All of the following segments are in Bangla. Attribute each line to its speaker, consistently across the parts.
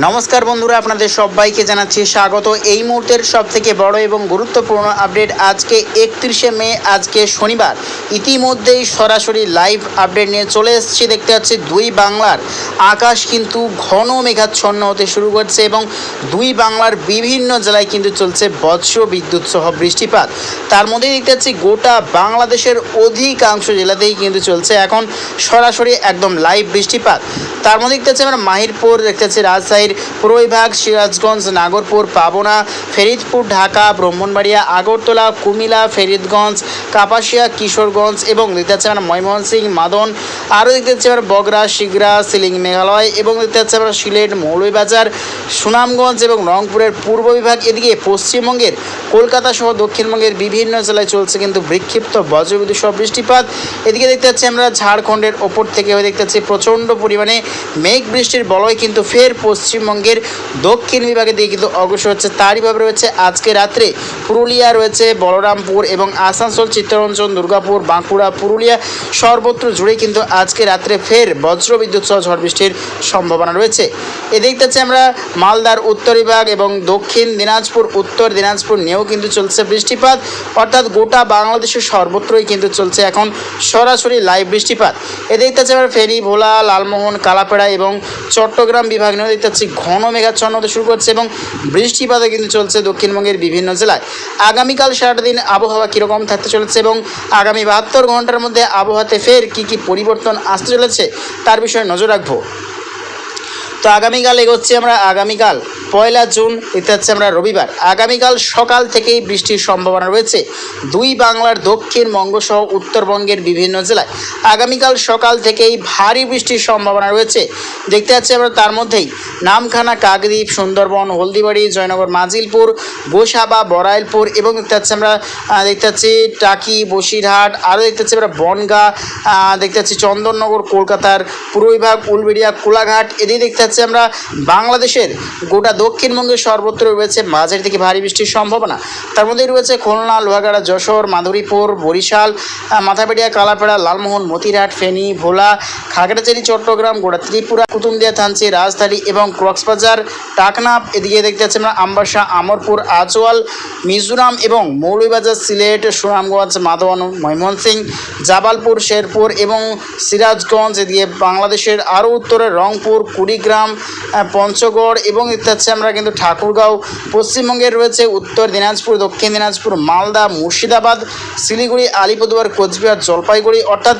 Speaker 1: নমস্কার বন্ধুরা, আপনাদের সবাইকে জানাচ্ছি স্বাগত। এই মুহূর্তের সব থেকে বড় এবং গুরুত্বপূর্ণ আপডেট আজকে একত্রিশে মে, আজকে শনিবার। ইতিমধ্যেই সরাসরি লাইভ আপডেট নিয়ে চলে এসেছি, দেখতে পাচ্ছি দুই বাংলার আকাশ কিন্তু ঘন মেঘাচ্ছন্ন হতে শুরু করছে এবং দুই বাংলার বিভিন্ন জেলায় কিন্তু চলছে বজ্র বিদ্যুৎ সহ বৃষ্টিপাত। তার মধ্যে দেখতে পাচ্ছি গোটা বাংলাদেশের অধিকাংশ জেলাতেই কিন্তু চলছে এখন সরাসরি একদম লাইভ বৃষ্টিপাত। তার মধ্যে দেখতে পাচ্ছি আমরা মাহিরপুর, দেখতে পাচ্ছি রাজশাহীর পূর্ব বিভাগ সিরাজগঞ্জ, নাগরপুর, পাবনা, ফেরিদপুর, ঢাকা, ব্রাহ্মণবাড়িয়া, আগরতলা কুমিলা ফেরিদগঞ্জ, কাপাসিয়া, কিশোরগঞ্জ এবং দেখতে পাচ্ছি আমরা ময়মনসিংহ, মাদন, আরও দেখতে পাচ্ছি আমরা বগরা শিগরা সিলিং মেঘালয় এবং দেখতে পাচ্ছি আমরা সিলেট, মৌলভীবাজার, সুনামগঞ্জ এবং রংপুরের পূর্ব বিভাগ, এদিকে পশ্চিমবঙ্গের কলকাতা সহ দক্ষিণবঙ্গের বিভিন্ন জেলায় চলছে কিন্তু বিক্ষিপ্ত বজ্রবিদ্যুৎ সহ বৃষ্টিপাত। এদিকে দেখতে পাচ্ছি আমরা ঝাড়খণ্ডের ওপর থেকে, দেখতে পাচ্ছি প্রচণ্ড পরিমাণে মেঘ বৃষ্টির বলয় কিন্তু ফের পশ্চিমবঙ্গের দক্ষিণ বিভাগে দিয়ে কিন্তু অগ্রসর হচ্ছে। তারই ভাবে রয়েছে আজকে রাত্রে পুরুলিয়া, রয়েছে বলরামপুর এবং আসানসোল, চিত্তরঞ্জন, দুর্গাপুর, বাঁকুড়া, পুরুলিয়া সর্বত্র জুড়ে কিন্তু আজকে রাত্রে ফের বজ্রবিদ্যুৎ সহ ঝড় বৃষ্টির সম্ভাবনা রয়েছে। এ দেখতে পাচ্ছি আমরা মালদার উত্তর বিভাগ এবং দক্ষিণ দিনাজপুর, উত্তর দিনাজপুর নিয়েও কিন্তু চলছে বৃষ্টিপাত। অর্থাৎ গোটা বাংলাদেশের সর্বত্রই কিন্তু চলছে এখন সরাসরি লাইভ বৃষ্টিপাত। এ দেখতে পাচ্ছি আমরা ফেনী, ভোলা, লালমোহন, কালাপাড়া এবং চট্টগ্রাম বিভাগ নিয়েও দেখতে পাচ্ছি ঘন মেঘাচ্ছন্ন হতে শুরু করছে এবং বৃষ্টিপাতও কিন্তু চলছে দক্ষিণবঙ্গের বিভিন্ন জেলায়। আগামীকাল সারাটা দিন আবহাওয়া কীরকম থাকতে চলেছে এবং আগামী বাহাত্তর ঘণ্টার মধ্যে আবহাওয়াতে ফের কী কী পরিবর্তন আসতে চলেছে, তার বিষয়ে নজর রাখব। তো আগামীকাল এগোচ্ছি আমরা, আগামীকাল পয়লা জুন, দেখতে হচ্ছে আমরা রবিবার। আগামীকাল সকাল থেকেই বৃষ্টির সম্ভাবনা রয়েছে। দুই বাংলার দক্ষিণবঙ্গ সহ উত্তরবঙ্গের বিভিন্ন জেলায়। আগামীকাল সকাল থেকেই ভারী বৃষ্টির সম্ভাবনা রয়েছে। দেখতে পাচ্ছি আমরা তার মধ্যেই নামখানা, কাকদ্বীপ, সুন্দরবন, হলদিবাড়ি, জয়নগর, মাজিলপুর, গোসাবা, বড়াইলপুর এবং দেখতে পাচ্ছি আমরা দেখতে পাচ্ছি টাকি, বসিরহাট, আরও দেখতে পাচ্ছি আমরা বনগা দেখতে পাচ্ছি চন্দননগর, কলকাতার পূর্ব বিভাগ উলবেড়িয়া, কোলাঘাট, এদিকে দেখতে পাচ্ছি আমরা বাংলাদেশের গোটা দক্ষিণবঙ্গের সর্বত্র রয়েছে মাঝের থেকে ভারী বৃষ্টির সম্ভাবনা। তার মধ্যে রয়েছে খুলনা, লোহাগাড়া, যশোর, মাধুরীপুর, বরিশাল মাথাপিড়িয়া, কালাপাড়া, লালমোহন, মতিরহাট, ফেনী, ভোলা, খাগড়াছড়ি, চট্টগ্রাম, গোড়া, ত্রিপুরা, কুতুমদিয়া, থানচি, রাজধানী এবং কক্সবাজার, টাকনাফ, এদিকে দেখতে পাচ্ছি আমরা আমবাসা আমরপুর, আজওয়াল, মিজোরাম এবং মৌলভীবাজার, সিলেট, সুনামগঞ্জ মাদন ময়মনসিংহ জাবালপুর, শেরপুর এবং সিরাজগঞ্জ, এদিকে বাংলাদেশের আরও উত্তরে রংপুর, কুড়িগ্রাম পঞ্চগড় এবং দেখতে আমরা কিন্তু ঠাকুরগাঁও পশ্চিমবঙ্গের রয়েছে উত্তর দিনাজপুর, দক্ষিণ দিনাজপুর, মালদা, মুর্শিদাবাদ, শিলিগুড়ি, আলিপুরদুয়ার, কোচবিহার, জলপাইগুড়ি, অর্থাৎ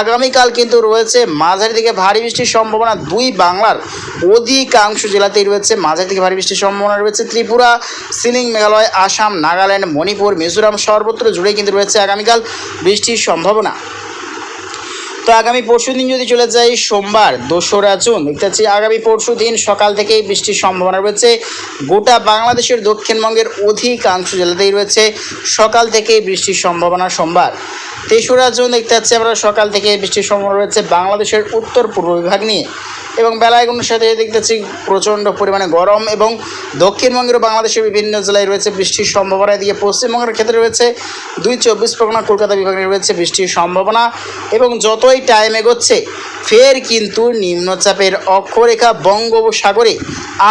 Speaker 1: আগামীকাল কিন্তু রয়েছে মাঝারি থেকে ভারী বৃষ্টির সম্ভাবনা। দুই বাংলার অধিকাংশ জেলাতেই রয়েছে। মাঝারি থেকে ভারী বৃষ্টির সম্ভাবনা রয়েছে। ত্রিপুরা, সিলিং, মেঘালয়, আসাম, নাগাল্যান্ড, মণিপুর, মিজোরাম সর্বত্র জুড়ে কিন্তু রয়েছে আগামীকাল বৃষ্টির সম্ভাবনা। তো আগামী পরশু দিন যদি চলে যাই, সোমবার, দোসরা জুন, দেখতে পাচ্ছি আগামী পরশু দিন সকাল থেকেই বৃষ্টির সম্ভাবনা রয়েছে। গোটা বাংলাদেশের দক্ষিণবঙ্গের অধিকাংশ জেলাতেই রয়েছে সকাল থেকেই বৃষ্টির সম্ভাবনা সোমবার। তেসরা জুন দেখতে পাচ্ছি আমরা। সকাল থেকে বৃষ্টির সম্ভাবনা রয়েছে বাংলাদেশের উত্তর পূর্ব বিভাগ নিয়ে। এবং বেলা এগুলোর সাথে দেখতে পাচ্ছি প্রচণ্ড পরিমাণে গরম এবং দক্ষিণবঙ্গের বাংলাদেশের বিভিন্ন জেলায় রয়েছে বৃষ্টির সম্ভাবনা। এদিকে পশ্চিমবঙ্গের ক্ষেত্রে রয়েছে দুই চব্বিশ পরগনা, কলকাতা বিভাগে রয়েছে বৃষ্টির সম্ভাবনা। এবং যতই টাইম এগোচ্ছে ফের কিন্তু নিম্নচাপের অক্ষরেখা বঙ্গোপসাগরে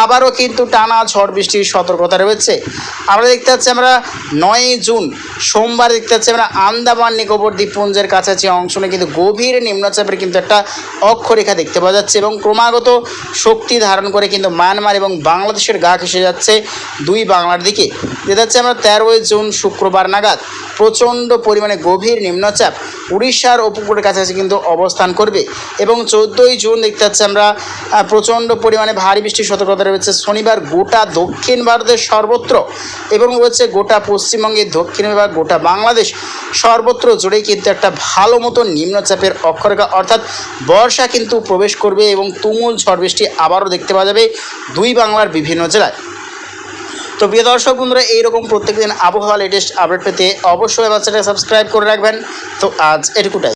Speaker 1: আবারও কিন্তু টানা ঝড় বৃষ্টির সতর্কতা রয়েছে। আমরা দেখতে পাচ্ছি আমরা নয় জুন, সোমবার দেখতে পাচ্ছি আমরা আন্দামান নিকোবর দ্বীপপুঞ্জের কাছাকাছি অংশ নিয়ে কিন্তু গভীর নিম্নচাপের কিন্তু একটা অক্ষরেখা দেখতে পাওয়া যাচ্ছে এবং ক্রমাগত শক্তি ধারণ করে কিন্তু মায়ানমার এবং বাংলাদেশের গা ঘেসে যাচ্ছে দুই বাংলার দিকে। যেটা হচ্ছে আমরা তেরোই জুন শুক্রবার নাগাদ প্রচণ্ড পরিমাণে গভীর নিম্নচাপ উড়িষ্যার উপকূলের কাছাকাছি কিন্তু অবস্থান করবে এবং চোদ্দোই জুন দেখতে পাচ্ছি আমরা প্রচণ্ড পরিমাণে ভারী বৃষ্টির সতর্কতা রয়েছে। শনিবার গোটা দক্ষিণ ভারতের সর্বত্র এবং রয়েছে গোটা পশ্চিমবঙ্গের দক্ষিণ বিভাগ গোটা বাংলাদেশ সর্বত্র জুড়েই কিন্তু একটা ভালো মতো নিম্নচাপের অক্ষরেখা। অর্থাৎ বর্ষা কিন্তু প্রবেশ করবে এবং তুমুল ঝড় বৃষ্টি আবারও দেখতে পাওয়া যাবে দুই বাংলার বিভিন্ন জেলায়। তো প্রিয় দর্শক বন্ধুরা, এইরকম প্রত্যেকদিন আবহাওয়া লেটেস্ট আপডেট পেতে অবশ্যই আমার সাবস্ক্রাইব করে রাখবেন। তো আজ এটুকুটাই।